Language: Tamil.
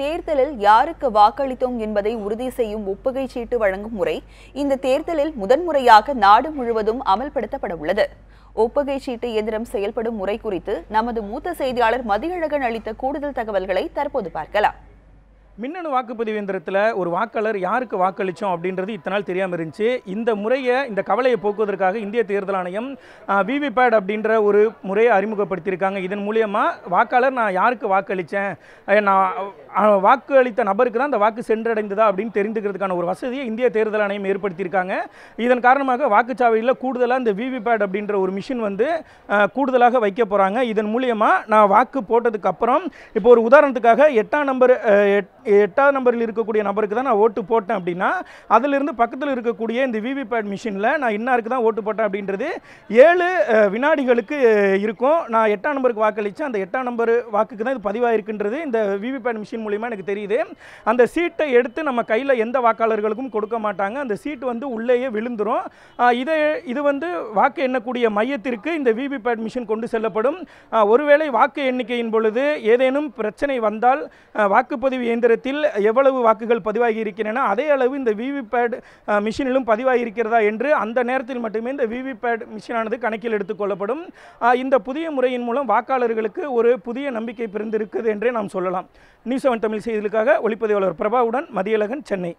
தேர்தலில் யாருக்கு வாக்களித்தோம் என்பதை உறுதி செய்யும் ஒப்புகை சீட்டு வழங்கும் முறை இந்த தேர்தலில் முதன்முறையாக நாடு முழுவதும் அமல்படுத்தப்பட உள்ளது. ஒப்புகை சீட்டு இயந்திரம் செயல்படும் முறை குறித்து நமது மூத்த செய்தியாளர் மதியழகன் அளித்த கூடுதல் தகவல்களை தற்போது பார்க்கலாம். மின்னணு வாக்குப்பதிவு இயந்திரத்தில் ஒரு வாக்காளர் யாருக்கு வாக்களித்தோம் அப்படின்றது இத்தனை நாள் தெரியாமல் இருந்துச்சு. இந்த முறையை இந்த கவலையை போக்குவதற்காக இந்திய தேர்தல் ஆணையம் விவிபேட் அப்படின்ற ஒரு முறையை அறிமுகப்படுத்தியிருக்காங்க. இதன் மூலியமாக வாக்காளர் நான் யாருக்கு வாக்களித்தேன் நான் வாக்கு அளித்த நபருக்கு தான் அந்த வாக்கு சென்றடைந்ததா அப்படின்னு தெரிந்துக்கிறதுக்கான ஒரு வசதியை இந்திய தேர்தல் ஆணையம் ஏற்படுத்தியிருக்காங்க. இதன் காரணமாக வாக்குச்சாவடியில் கூடுதலாக இந்த விவிபேட் அப்படின்ற ஒரு மிஷின் வந்து கூடுதலாக வைக்க போகிறாங்க இதன் மூலியமாக நான் வாக்கு போட்டதுக்கு அப்புறம் இப்போ ஒரு உதாரணத்துக்காக எட்டாம் நம்பர் எட்- எட்டாம் நம்பரில் இருக்கக்கூடிய நபருக்கு தான் நான் ஓட்டு போட்டேன் அப்படின்னா அதிலிருந்து பக்கத்தில் இருக்கக்கூடிய இந்த விவிபேட் மிஷினில் நான் இன்னாருக்கு தான் ஓட்டு போட்டேன் அப்படின்றது ஏழு வினாடிகளுக்கு இருக்கும். நான் எட்டாம் நம்பருக்கு வாக்களித்தேன் அந்த எட்டாம் நம்பர் வாக்குக்கு தான் இது பதிவாயிருக்குன்றது இந்த விவிபேட் மிஷின் மூலிமா எனக்கு தெரியுது. அந்த சீட்டை எடுத்து நம்ம கையில் எந்த வாக்காளர்களுக்கும் கொடுக்க மாட்டாங்க. அந்த சீட்டு வந்து உள்ளேயே விழுந்துரும். இதை இது வந்து வாக்கு எண்ணக்கூடிய மையத்திற்கு இந்த விவிபேட் மிஷின் கொண்டு செல்லப்படும். ஒருவேளை வாக்கு எண்ணிக்கையின் பொழுது ஏதேனும் பிரச்சனை வந்தால் வாக்குப்பதிவு இயந்திரத்தில் எவ்வளவு வாக்குகள் பதிவாகி இருக்கின்றன அதே அளவு இந்த விவிபேட் மிஷினிலும் பதிவாகி இருக்கிறதா என்று அந்த நேரத்தில் மட்டுமே இந்த விவிபேட் மிஷினானது கணக்கில் எடுத்துக்கொள்ளப்படும் இந்த புதிய முறையின் மூலம் வாக்காளர்களுக்கு ஒரு புதிய நம்பிக்கை பிறந்திருக்குது என்றே நாம் சொல்லலாம். நியூஸ் செவன் தமிழ் செய்திகளுக்காக ஒளிப்பதிவாளர் பிரபாவுடன் மதியழகன் சென்னை